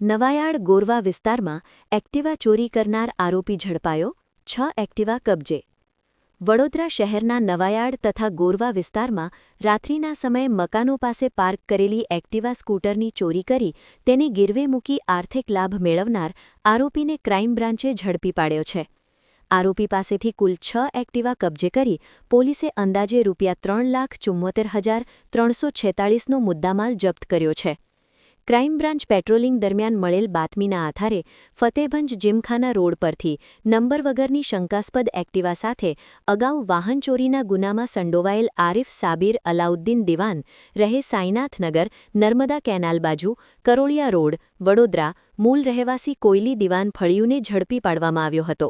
નવાયાડ ગોરવા વિસ્તારમાં એક્ટિવા ચોરી કરનાર આરોપી ઝડપાયો, છ એક્ટિવા કબજે. વડોદરા શહેરના નવાયાળ તથા ગોરવા વિસ્તારમાં રાત્રિના સમયે મકાનો પાસે પાર્ક કરેલી એક્ટિવા સ્કૂટરની ચોરી કરી તેને ગીરવે મૂકી આર્થિક લાભ મેળવનાર આરોપીને ક્રાઇમ બ્રાન્ચે ઝડપી પાડ્યો છે. આરોપી પાસેથી કુલ છ એક્ટિવા કબજે કરી પોલીસે અંદાજે રૂપિયા ત્રણ લાખ ચુમ્મોતેર હજાર ત્રણસો છેતાળીસનો મુદ્દામાલ જપ્ત કર્યો છે. ક્રાઇમ બ્રાન્ચ પેટ્રોલિંગ દરમિયાન મળેલ બાતમીના આધારે ફતેભંજ જીમખાના રોડ પરથી નંબર વગરની શંકાસ્પદ એક્ટિવા સાથે અગાઉ વાહન ચોરીના ગુનામાં સંડોવાયેલ આરિફ સાબિર અલાઉદ્દીન દિવાન રહે સાઈનાથનગર, નર્મદા કેનાલ બાજુ, કરોળિયા રોડ, વડોદરા મૂળ રહેવાસી કોયલી દિવાન ફળિયુને ઝડપી પાડવામાં આવ્યો હતો.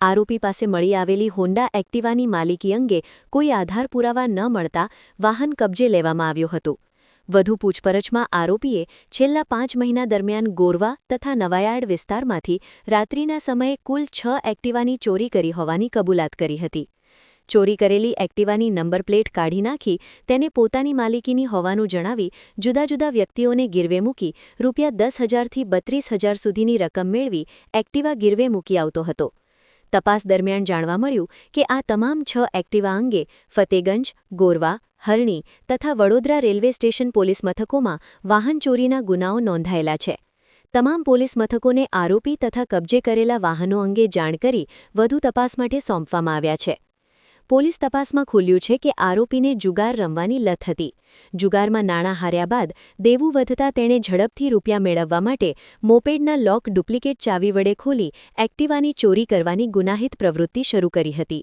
આરોપી પાસે મળી આવેલી હોન્ડા એક્ટિવાની માલિકી અંગે કોઈ આધાર પુરાવા ન મળતા વાહન કબજે લેવામાં આવ્યું હતું. વધુ પૂછપરછમાં આરોપીએ છેલ્લા પાંચ મહિના દરમિયાન ગોરવા તથા નવાયાડ વિસ્તારમાંથી રાત્રિના સમયે કુલ છ એક્ટિવાની ચોરી કરી હોવાની કબૂલાત કરી હતી. ચોરી કરેલી એક્ટિવાની નંબર પ્લેટ કાઢી નાખી તેને પોતાની માલિકીની હોવાનું જણાવી જુદા જુદા વ્યક્તિઓને ગીરવે મૂકી રૂપિયા દસ હજારથી બત્રીસ હજાર સુધીની રકમ મેળવી એક્ટિવા ગીરવે મૂકી આવતો હતો. તપાસ દરમિયાન જાણવા મળ્યું કે આ તમામ છ એક્ટિવા અંગે ફતેગંજ, ગોરવા, હરણી તથા વડોદરા રેલવે સ્ટેશન પોલીસ મથકોમાં વાહન ચોરીના ગુનાઓ નોંધાયેલા છે. તમામ પોલીસ મથકોને આરોપી તથા કબજે કરેલા વાહનો અંગે જાણ કરી વધુ તપાસ માટે સોંપવામાં આવ્યા છે. પોલીસ તપાસમાં ખુલ્યું છે કે આરોપીને જુગાર રમવાની લત હતી. જુગારમાં નાણાં હાર્યા બાદ દેવું વધતા તેણે ઝડપથી રૂપિયા મેળવવા માટે મોપેડના લોક ડુપ્લિકેટ ચાવી વડે ખોલી એક્ટિવાની ચોરી કરવાની ગુનાહિત પ્રવૃત્તિ શરૂ કરી હતી.